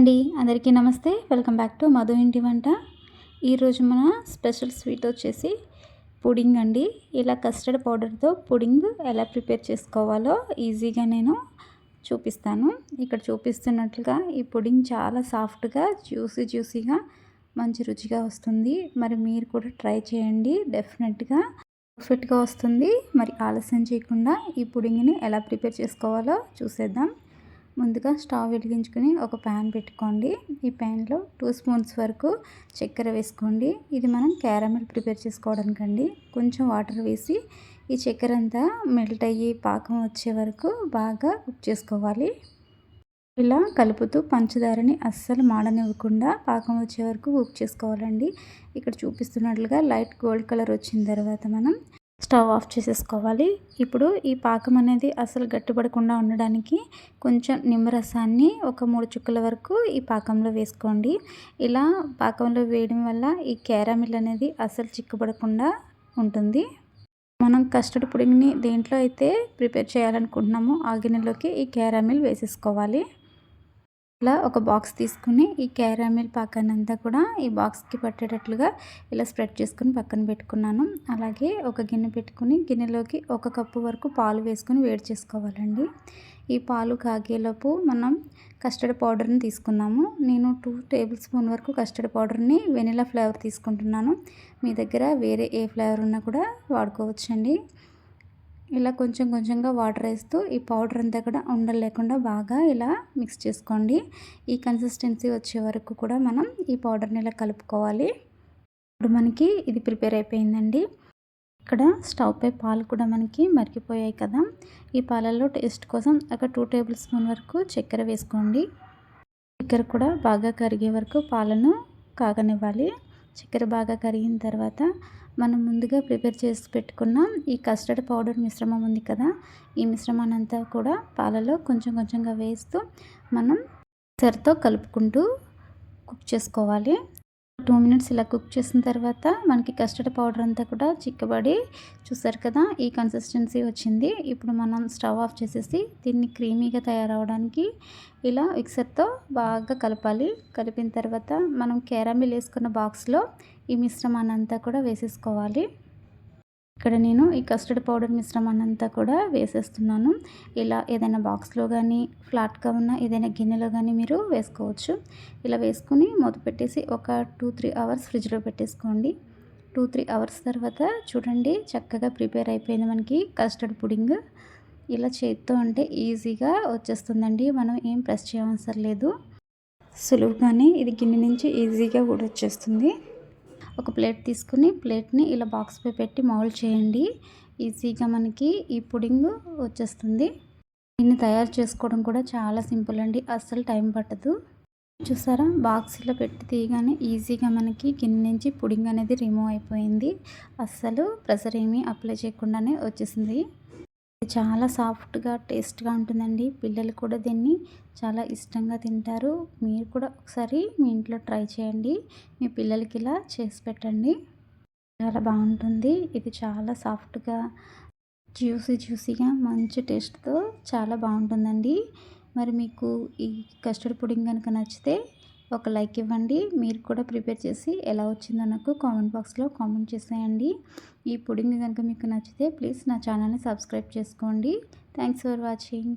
అండి. అందరికీ నమస్తే. వెల్కమ్ బ్యాక్ టు మధు ఇంటి వంట. ఈరోజు మన స్పెషల్ స్వీట్ వచ్చేసి పుడింగ్ అండి. ఇలా కస్టర్డ్ పౌడర్తో పుడింగ్ ఎలా ప్రిపేర్ చేసుకోవాలో ఈజీగా నేను చూపిస్తాను. ఇక్కడ చూపిస్తున్నట్లుగా ఈ పుడింగ్ చాలా సాఫ్ట్గా జ్యూసీ జ్యూసీగా మంచి రుచిగా వస్తుంది. మరి మీరు కూడా ట్రై చేయండి. డెఫినెట్గా పర్ఫెక్ట్గా వస్తుంది. మరి ఆలస్యం చేయకుండా ఈ పుడింగ్ని ఎలా ప్రిపేర్ చేసుకోవాలో చూసేద్దాం. ముందుగా స్టవ్ వెలిగించుకొని ఒక ప్యాన్ పెట్టుకోండి. ఈ ప్యాన్లో టూ స్పూన్స్ వరకు చక్కెర వేసుకోండి. ఇది మనం క్యారమెల్ ప్రిపేర్ చేసుకోవడానికండి. కొంచెం వాటర్ వేసి ఈ చక్కెర అంతా మెల్ట్ అయ్యి పాకం వచ్చే వరకు బాగా కుక్ చేసుకోవాలి. ఇలా కలుపుతూ పంచదారని అస్సలు మాడనివ్వకుండా పాకం వచ్చే వరకు కుక్ చేసుకోవాలండి. ఇక్కడ చూపిస్తున్నట్లుగా లైట్ గోల్డ్ కలర్ వచ్చిన తర్వాత మనం స్టవ్ ఆఫ్ చేసేసుకోవాలి. ఇప్పుడు ఈ పాకం అనేది అసలు గట్టిపడకుండా ఉండడానికి కొంచెం నిమ్మరసాన్ని ఒక మూడు చుక్కల వరకు ఈ పాకంలో వేసుకోండి. ఇలా పాకంలో వేయడం వల్ల ఈ క్యారామిల్ అనేది అసలు చిక్కుపడకుండా ఉంటుంది. మనం కస్టర్డ్ పుడింగ్ని దేంట్లో అయితే ప్రిపేర్ చేయాలనుకుంటున్నామో ఆ గిన్నెలోకి ఈ క్యారామిల్ వేసేసుకోవాలి. ఇలా ఒక బాక్స్ తీసుకుని ఈ క్యారామిల్ పాకానంతా కూడా ఈ బాక్స్కి పట్టేటట్లుగా ఇలా స్ప్రెడ్ చేసుకుని పక్కన పెట్టుకున్నాను. అలాగే ఒక గిన్నె పెట్టుకుని గిన్నెలోకి ఒక కప్పు వరకు పాలు వేసుకుని వేడి చేసుకోవాలండి. ఈ పాలు కాగేలోపు మనం కస్టర్డ్ పౌడర్ని తీసుకుందాము. నేను టూ టేబుల్ స్పూన్ వరకు కస్టర్డ్ పౌడర్ని వెనిలా ఫ్లేవర్ తీసుకుంటున్నాను. మీ దగ్గర వేరే ఏ ఫ్లేవర్ ఉన్నా కూడా వాడుకోవచ్చండి. ఇలా కొంచెం కొంచెంగా వాటర్ వేస్తూ ఈ పౌడర్ అంతా కూడా ఉండలు లేకుండా బాగా ఇలా మిక్స్ చేసుకోండి. ఈ కన్సిస్టెన్సీ వచ్చే వరకు కూడా మనం ఈ పౌడర్ని ఇలా కలుపుకోవాలి. ఇప్పుడు మనకి ఇది ప్రిపేర్ అయిపోయిందండి. ఇక్కడ స్టవ్ పై పాలు కూడా మనకి మరిగిపోయాయి కదా. ఈ పాలల్లో టేస్ట్ కోసం ఒక టూ టేబుల్ స్పూన్ వరకు చక్కెర వేసుకోండి. చక్కెర కూడా బాగా కరిగే వరకు పాలను కాగనివ్వాలి. చక్కెర బాగా కరిగిన తర్వాత మనం ముందుగా ప్రిపేర్ చేసి పెట్టుకున్న ఈ కస్టర్డ్ పౌడర్ మిశ్రమం ఉంది కదా ఈ మిశ్రమాన్ని అంతా కూడా పాలలో కొంచెం కొంచెంగా వేస్తూ మనం సరితో కలుపుకుంటూ కుక్ చేసుకోవాలి. టూ మినిట్స్ ఇలా కుక్ చేసిన తర్వాత మనకి కస్టర్డ్ పౌడర్ అంతా కూడా చిక్కబడి చూసారు కదా ఈ కన్సిస్టెన్సీ వచ్చింది. ఇప్పుడు మనం స్టవ్ ఆఫ్ చేసేసి దీన్ని క్రీమీగా తయారవడానికి ఇలా మిక్సర్తో బాగా కలపాలి. కలిపిన తర్వాత మనం క్యారమిల్ వేసుకున్న బాక్స్లో ఈ మిశ్రమాన్ని అంతా కూడా వేసేసుకోవాలి. ఇక్కడ నేను ఈ కస్టర్డ్ పౌడర్ మిశ్రమాన్ని అంతా కూడా వేసేస్తున్నాను. ఇలా ఏదైనా బాక్స్లో కానీ ఫ్లాట్గా ఉన్న ఏదైనా గిన్నెలో కానీ మీరు వేసుకోవచ్చు. ఇలా వేసుకుని మూత పెట్టేసి ఒక టూ త్రీ అవర్స్ ఫ్రిడ్జ్లో పెట్టేసుకోండి. టూ త్రీ అవర్స్ తర్వాత చూడండి చక్కగా ప్రిపేర్ అయిపోయింది మనకి కస్టర్డ్ పుడింగ్ ఇలా చేత్తో అంటే ఈజీగా వచ్చేస్తుందండి. మనం ఏం ప్రెస్ చేయవసరం లేదు. సులువుగానే ఇది గిన్నె నుంచి ఈజీగా కూడా వచ్చేస్తుంది. ఒక ప్లేట్ తీసుకుని ప్లేట్ని ఇలా బాక్స్పై పెట్టి మౌల్డ్ చేయండి. ఈజీగా మనకి ఈ పుడింగ్ వచ్చేస్తుంది. దీన్ని తయారు చేసుకోవడం కూడా చాలా సింపుల్ అండి. అస్సలు టైం పట్టదు. చూసారా? బాక్స్లో పెట్టి తీయగానే ఈజీగా మనకి గిన్నె నుంచి పుడింగ్ అనేది రిమూవ్ అయిపోయింది. అస్సలు ప్రెషర్ ఏమీ అప్లై చేయకుండానే వచ్చేసింది. చాలా సాఫ్ట్గా టేస్ట్గా ఉంటుందండి. పిల్లలు కూడా దీన్ని చాలా ఇష్టంగా తింటారు. మీరు కూడా ఒకసారి మీ ఇంట్లో ట్రై చేయండి. మీ పిల్లలకి ఇలా చేసి పెట్టండి. చాలా బాగుంటుంది. ఇది చాలా సాఫ్ట్గా జ్యూసీ జ్యూసీగా మంచి టేస్ట్తో చాలా బాగుంటుందండి. మరి మీకు ఈ కస్టర్డ్ పుడింగ్ కనుక నచ్చితే ఒక లైక్ ఇవ్వండి. మీరు కూడా ప్రిపేర్ చేసి ఎలా వచ్చిందో నాకు కామెంట్ బాక్స్లో కామెంట్ చేసేయండి. ఈ పుడింగ్ కనుక మీకు నచ్చితే ప్లీజ్ నా ఛానల్ని సబ్స్క్రైబ్ చేసుకోండి. Thanks for watching.